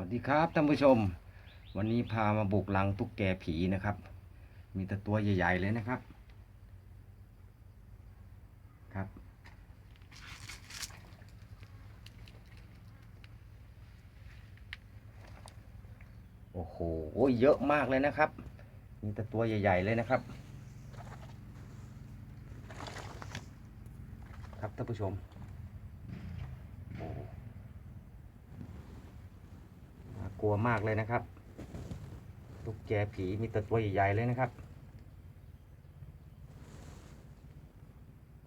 วัสดีครับท่านผู้ชม วันนี้พามาบุกลังตุ๊กแกผีนะครับ มีแต่ตัวใหญ่ ๆ เลยนะครับ ครับ โอ้โหเยอะมากเลยนะครับ มีแต่ตัวใหญ่ ๆ เลยนะครับ ครับท่านผู้ชมโอ้น่า กลัวมากเลยนะครับตุ๊กแกผีมีแต่ตัวใหญ่ๆเลยนะครับ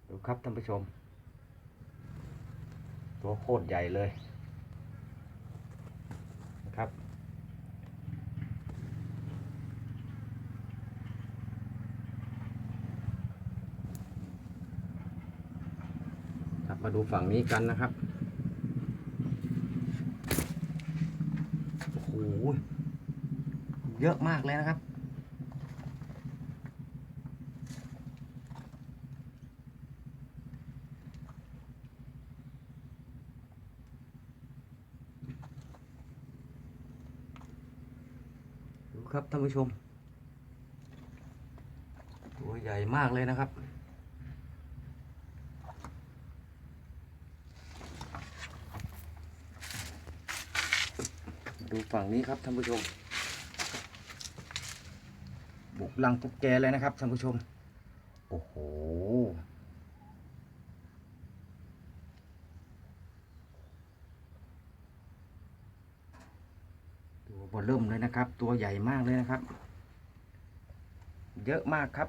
ดูครับท่านผู้ชม ตัวโคตรใหญ่เลยนะครับ ครับมาดูฝั่งนี้กันนะครับ โอ้เยอะมากเลยนะครับ ดูครับท่านผู้ชม ตัวใหญ่มากเลยนะครับ ดูฝั่งนี้ครับท่านผู้ชม บุกลังตุ๊กแกเลยนะครับท่านผู้ชม โอ้โห ตัวบอลเริ่มเลยนะครับ ตัวใหญ่มากเลยนะครับ เยอะมากครับ